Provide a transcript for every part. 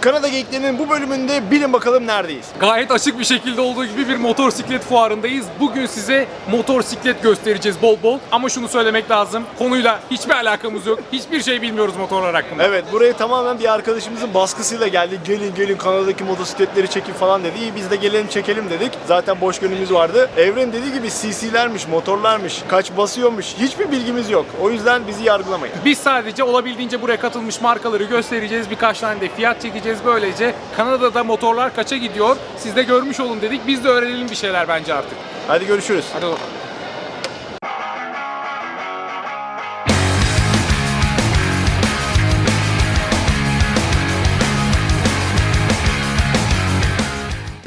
Kanada Geyiklerinin bu bölümünde bilin bakalım neredeyiz. Gayet açık bir şekilde olduğu gibi bir motosiklet fuarındayız. Bugün size motosiklet göstereceğiz bol bol. Ama şunu söylemek lazım. Konuyla hiçbir alakamız yok. Hiçbir şey bilmiyoruz motorlar hakkında. Evet buraya tamamen bir arkadaşımızın baskısıyla geldi. Gelin gelin Kanada'daki motosikletleri çekin falan dedi. İyi biz de gelelim çekelim dedik. Zaten boş gönlümüz vardı. Evren dediği gibi CC'lermiş, motorlarmış, kaç basıyormuş hiçbir bilgimiz yok. O yüzden bizi yargılamayın. Biz sadece olabildiğince buraya katılmış markaları göstereceğiz. Birkaç tane de fiyat çekeceğiz. Böylece Kanada'da motorlar kaça gidiyor? Siz de görmüş olun dedik. Biz de öğrenelim bir şeyler bence artık. Hadi görüşürüz. Hadi bakalım.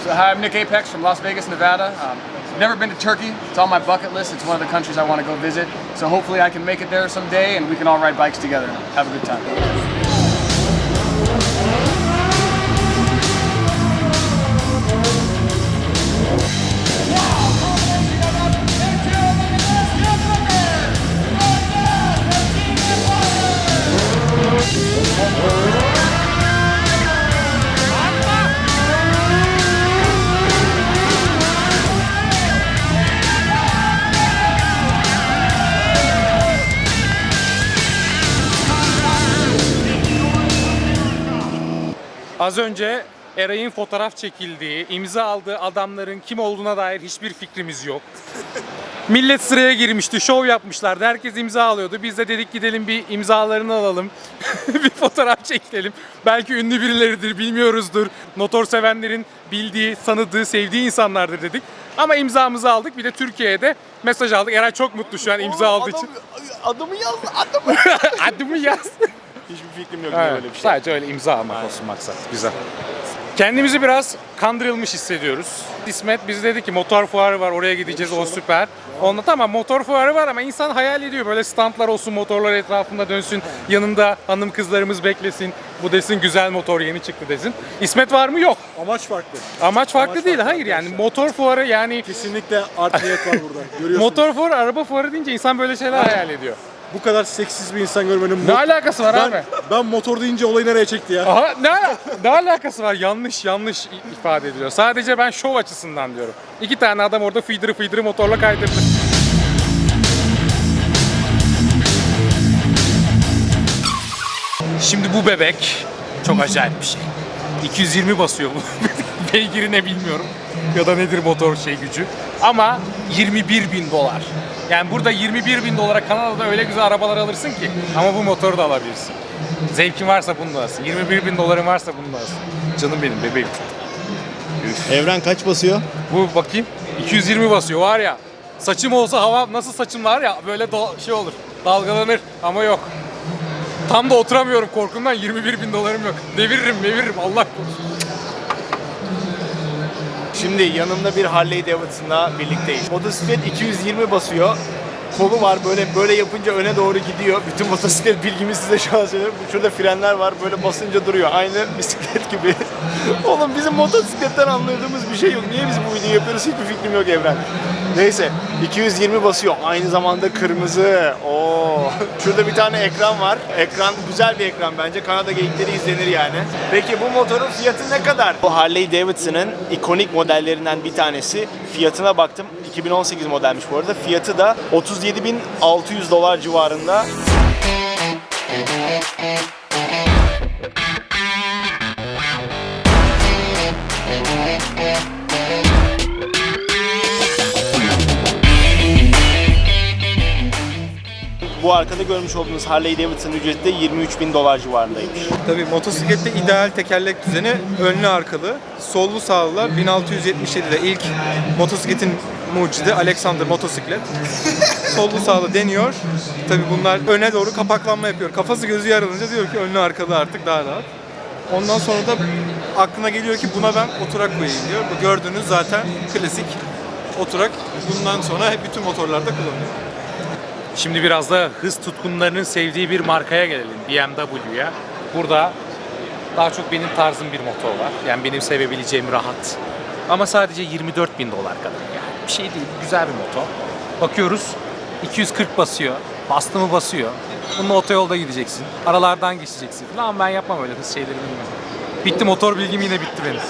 So, hi, I'm Nick Apex from Las Vegas, Nevada. Um, never been to Turkey. It's on my bucket list. It's one of the countries I want to go visit. So hopefully I can make it there someday and we can all ride bikes together have a good time. Az önce Eray'ın fotoğraf çekildiği, imza aldığı adamların kim olduğuna dair hiçbir fikrimiz yok. Millet sıraya girmişti, şov yapmışlardı. Herkes imza alıyordu. Biz de dedik gidelim bir imzalarını alalım. bir fotoğraf çekelim. Belki ünlü birileridir, bilmiyoruzdur. Motor sevenlerin bildiği, tanıdığı, sevdiği insanlardır dedik. Ama imzamızı aldık. Bir de Türkiye'de mesaj aldık. Eray çok mutlu şu an imza aldığı için. Adımı yaz, adımı. Adımı yaz. Hiçbir fikrim yok Evet, böyle bir şey. Sadece öyle imza almak olsun maksat. Güzel. Kendimizi biraz kandırılmış hissediyoruz. İsmet biz dedi ki motor fuarı var oraya gideceğiz o süper. Onunla tamam motor fuarı var ama insan hayal ediyor böyle standlar olsun motorlar etrafında dönsün. Yanında hanım kızlarımız beklesin. Bu desin güzel motor yeni çıktı desin. İsmet var mı? Yok. Amaç farklı. Amaç farklı Amaç değil. farklı Hayır yani motor fuarı yani Kesinlikle art niyet var burada. Görüyorsunuz. motor fuarı, araba fuarı deyince insan böyle şeyler hayal ediyor. Bu kadar seksiz bir insan görmedim. Ne alakası var abi? ben, ben motor deyince olayı nereye çekti ya? Aha, ne, ne alakası var? Yanlış yanlış i- ifade ediliyor. Sadece ben şov açısından diyorum. İki tane adam orada fıydırı fıydırı motorla kaydırdı. Şimdi bu bebek çok acayip bir şey. 220 basıyor bu. Beygiri ne bilmiyorum. Ya da nedir motor şey gücü. Ama 21 bin dolar. Yani burada 21 bin dolara Kanada'da öyle güzel arabalar alırsın ki. Ama bu motoru da alabilirsin. Zevkin varsa bunu da alsın. 21 bin doların varsa bunu da alsın. Canım benim bebeğim. Evren kaç basıyor? Bu bakayım 220 basıyor var ya. Saçım olsa hava nasıl saçım var ya böyle şey olur. Dalgalanır ama yok. Tam da oturamıyorum korkumdan 21 bin dolarım yok. Deviririm deviririm Allah korusun. Şimdi yanımda bir Harley Davidson'la birlikteyiz. Motosiklet 220 basıyor. Kolu var böyle böyle yapınca öne doğru gidiyor. Bütün motosiklet bilgimi size şu an söylüyorum. Şurada frenler var böyle basınca duruyor. Aynı bisiklet gibi. Oğlum bizim motosikletten anladığımız bir şey yok. Niye biz bu videoyu yapıyoruz hiçbir fikrim yok Evren. Neyse 220 basıyor. Aynı zamanda kırmızı. Oo. Şurada bir tane ekran var. Ekran güzel bir ekran bence. Kanada geyikleri izlenir yani. Peki bu motorun fiyatı ne kadar? Bu Harley Davidson'ın ikonik modellerinden bir tanesi. Fiyatına baktım. 2018 modelmiş bu arada. Fiyatı da 37.600 dolar civarında. Arkada görmüş olduğunuz Harley Davidson ücreti de 23.000 dolar civarındaymış. Tabii motosiklette ideal tekerlek düzeni önlü arkalı. Sollu sağlılar 1677'de ilk motosikletin mucidi Alexander motosiklet. Sollu sağlı deniyor. Tabii bunlar öne doğru kapaklanma yapıyor. Kafası gözü yarılınca diyor ki önlü arkalı artık daha rahat. Ondan sonra da aklına geliyor ki buna ben oturak koyayım diyor. Bu gördüğünüz zaten klasik oturak. Bundan sonra hep bütün motorlarda kullanılıyor. Şimdi biraz da hız tutkunlarının sevdiği bir markaya gelelim. BMW'ya. Burada daha çok benim tarzım bir motor var. Yani benim sevebileceğim rahat. Ama sadece 24 bin dolar kadar yani. Bir şey değil, güzel bir motor. Bakıyoruz 240 basıyor. Bastı mı basıyor. Bununla otoyolda gideceksin. Aralardan geçeceksin falan ama ben yapmam öyle hız şeyleri bilmiyorum. Bitti motor bilgim yine bitti benim.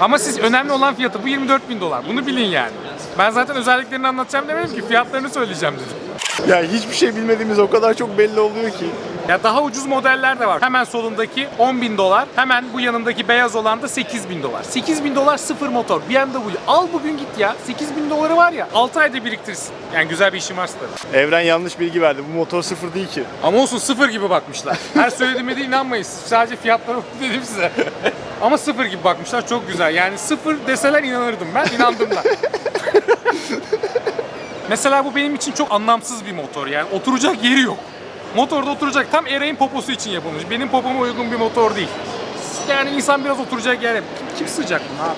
Ama siz önemli olan fiyatı bu 24 bin dolar. Bunu bilin yani. Ben zaten özelliklerini anlatacağım demedim ki fiyatlarını söyleyeceğim dedim. Ya hiçbir şey bilmediğimiz o kadar çok belli oluyor ki. Ya daha ucuz modeller de var. Hemen solundaki 10 bin dolar. Hemen bu yanındaki beyaz olan da 8 bin dolar. 8 bin dolar sıfır motor. BMW. Al bugün git ya. 8 bin doları var ya. 6 ayda biriktirsin. Yani güzel bir işin varsa tabii. Evren yanlış bilgi verdi. Bu motor sıfır değil ki. Ama olsun sıfır gibi bakmışlar. Her söylediğime de inanmayın. Sadece fiyatları dedim size. Ama sıfır gibi bakmışlar. Çok güzel. Yani sıfır deseler inanırdım ben. inandım da. Mesela bu benim için çok anlamsız bir motor. Yani oturacak yeri yok. Motorda oturacak. Tam Eray'ın poposu için yapılmış. Benim popoma uygun bir motor değil. Yani insan biraz oturacak yer. Kim, kim sığacak buna abi?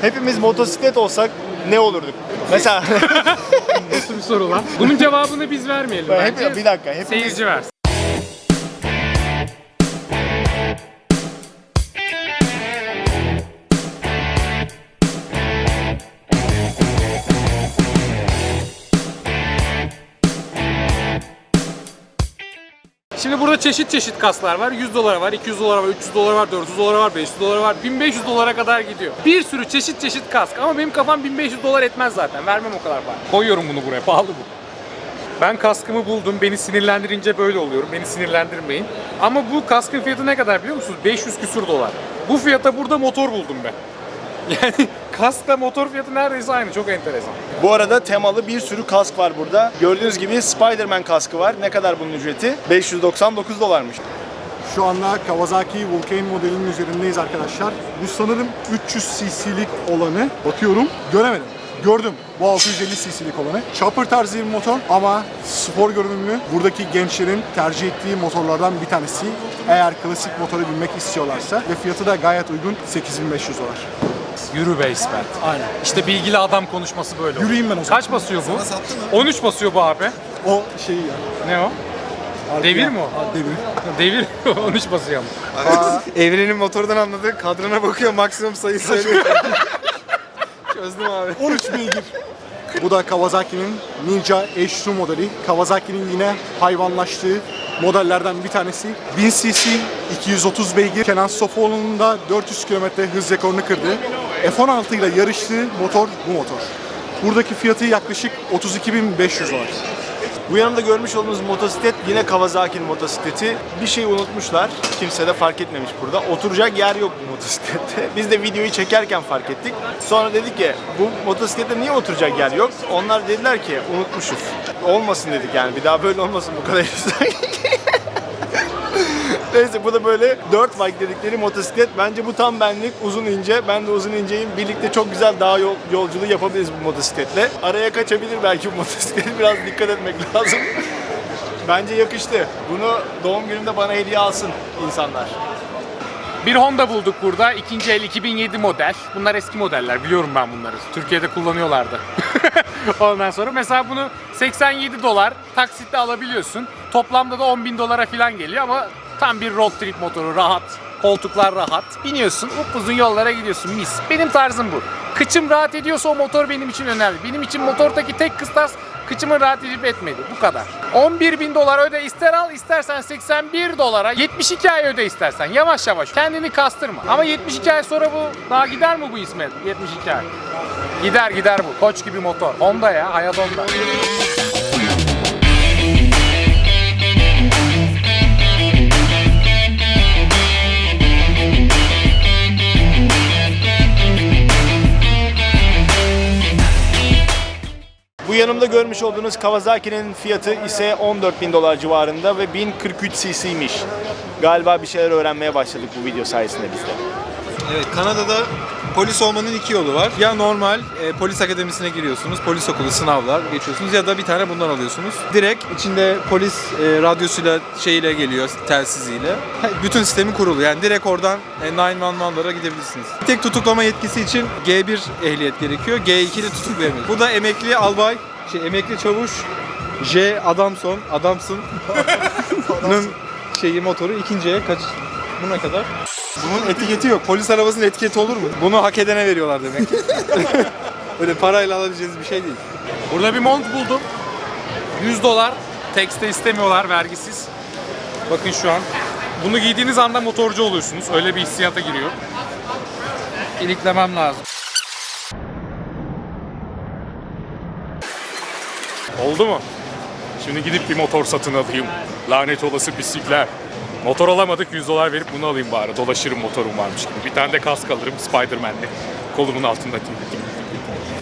Hepimiz motosiklet olsak ne olurduk? Mesela Nasıl bir soru lan? Bunun cevabını biz vermeyelim bence. hep, bir dakika. Hepimiz, Seyirci versin. Çeşit çeşit kaslar var. 100 dolara var, 200 dolara var, 300 dolara var, 400 dolara var, 500 dolara var, 1500 dolara kadar gidiyor. Bir sürü çeşit çeşit kask ama benim kafam 1500 dolar etmez zaten. Vermem o kadar para. Koyuyorum bunu buraya. Pahalı bu. Ben kaskımı buldum. Beni sinirlendirince böyle oluyorum. Beni sinirlendirmeyin. Ama bu kaskın fiyatı ne kadar biliyor musunuz? 500 küsür dolar. Bu fiyata burada motor buldum ben. Yani kaskla motor fiyatı neredeyse aynı. Çok enteresan. Bu arada temalı bir sürü kask var burada. Gördüğünüz gibi Spider-Man kaskı var. Ne kadar bunun ücreti? 599 dolarmış. Şu anda Kawasaki Vulcan modelinin üzerindeyiz arkadaşlar. Bu sanırım 300 cc'lik olanı. Bakıyorum, göremedim. Gördüm bu 650 cc'lik olanı. Chopper tarzı bir motor ama spor görünümlü. Buradaki gençlerin tercih ettiği motorlardan bir tanesi. Eğer klasik motora binmek istiyorlarsa ve fiyatı da gayet uygun 8500 dolar. Yürü be İsmet. Aynen. İşte bilgili adam konuşması böyle olur. Yürüyeyim ben o zaman. Kaç basıyor bu? 13 basıyor bu abi. O şey ya. Ne o? Devir mi o? Ha, devir. Devir 13 basıyor ama. Evrenin motordan anladığı kadrona bakıyor maksimum sayı söylüyor. Çözdüm abi. 13 beygir. Bu da Kawasaki'nin Ninja H2 modeli. Kawasaki'nin yine hayvanlaştığı modellerden bir tanesi. 1000 cc, 230 beygir. Kenan Sofuoğlu'nun da 400 km hız rekorunu kırdı. F16 ile yarıştığı motor bu motor. Buradaki fiyatı yaklaşık 32.500 dolar. Bu yanımda görmüş olduğunuz motosiklet yine Kawasaki'nin motosikleti. Bir şey unutmuşlar. Kimse de fark etmemiş burada. Oturacak yer yok bu motosiklette. Biz de videoyu çekerken fark ettik. Sonra dedik ki bu motosiklette niye oturacak yer yok? Onlar dediler ki unutmuşuz. Olmasın dedik yani. Bir daha böyle olmasın bu kadar. Neyse bu da böyle 4 bike dedikleri motosiklet. Bence bu tam benlik uzun ince. Ben de uzun inceyim. Birlikte çok güzel dağ yol, yolculuğu yapabiliriz bu motosikletle. Araya kaçabilir belki bu motosiklet. Biraz dikkat etmek lazım. Bence yakıştı. Bunu doğum günümde bana hediye alsın insanlar. Bir Honda bulduk burada. İkinci el 2007 model. Bunlar eski modeller. Biliyorum ben bunları. Türkiye'de kullanıyorlardı. Ondan sonra mesela bunu 87 dolar taksitle alabiliyorsun. Toplamda da 10 bin dolara falan geliyor ama tam bir road trip motoru. Rahat. Koltuklar rahat. Biniyorsun. Upuzun yollara gidiyorsun. Mis. Benim tarzım bu. Kıçım rahat ediyorsa o motor benim için önemli. Benim için motordaki tek kıstas kıçımın rahat edip etmedi. Bu kadar. 11 bin dolar öde ister al istersen 81 dolara 72 ay öde istersen yavaş yavaş kendini kastırma. Ama 72 ay sonra bu daha gider mi bu İsmet 72 ay? Gider gider bu koç gibi motor. Honda ya hayat Honda. Bu yanımda görmüş olduğunuz Kawasaki'nin fiyatı ise 14 bin dolar civarında ve 1043 cc'ymiş. Galiba bir şeyler öğrenmeye başladık bu video sayesinde biz de. Evet, Kanada'da polis olmanın iki yolu var. Ya normal e, polis akademisine giriyorsunuz, polis okulu sınavlar geçiyorsunuz ya da bir tane bundan alıyorsunuz. Direkt içinde polis e, radyosuyla şeyiyle geliyor, telsiziyle. Bütün sistemi kurulu. Yani direkt oradan e, 911'lara gidebilirsiniz. Bir tek tutuklama yetkisi için G1 ehliyet gerekiyor. G2'de tutuklayamıyoruz. Bu da emekli albay, şey emekli çavuş J Adamson, Adamson'ın şeyi motoru ikinciye kaç buna kadar? Bunun etiketi yok. Polis arabasının etiketi olur mu? Bunu hak edene veriyorlar demek ki. Öyle parayla alabileceğiniz bir şey değil. Burada bir mont buldum. 100 dolar. Tekste istemiyorlar vergisiz. Bakın şu an Bunu giydiğiniz anda motorcu oluyorsunuz. Öyle bir hissiyata giriyor. İliklemem lazım. Oldu mu? Şimdi gidip bir motor satın alayım. Lanet olası pislikler. Motor alamadık 100 dolar verip bunu alayım bari. Dolaşırım motorum varmış gibi. Bir tane de kask alırım Spider-Man'li. Kolumun altında.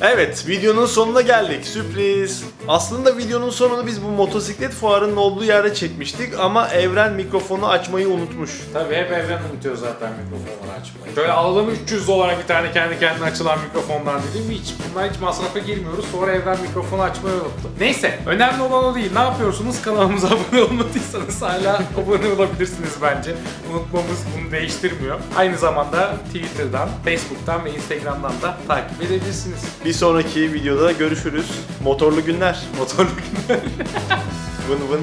Evet, videonun sonuna geldik. Sürpriz. Aslında videonun sonunu biz bu motosiklet fuarının olduğu yerde çekmiştik ama Evren mikrofonu açmayı unutmuş. Tabii hep evren unutuyor zaten mikrofonu açmayı. Şöyle alalım 300 dolara bir tane kendi kendine açılan mikrofondan dedim hiç. Bunlar hiç masrafa girmiyoruz. Sonra evren mikrofonu açmayı unuttu. Neyse önemli olan o değil. Ne yapıyorsunuz? Kanalımıza abone olmadıysanız hala abone olabilirsiniz bence. Unutmamız bunu değiştirmiyor. Aynı zamanda Twitter'dan, Facebook'tan ve Instagram'dan da takip edebilirsiniz. Bir sonraki videoda görüşürüz. Motorlu günler. Motorlu Vın vın.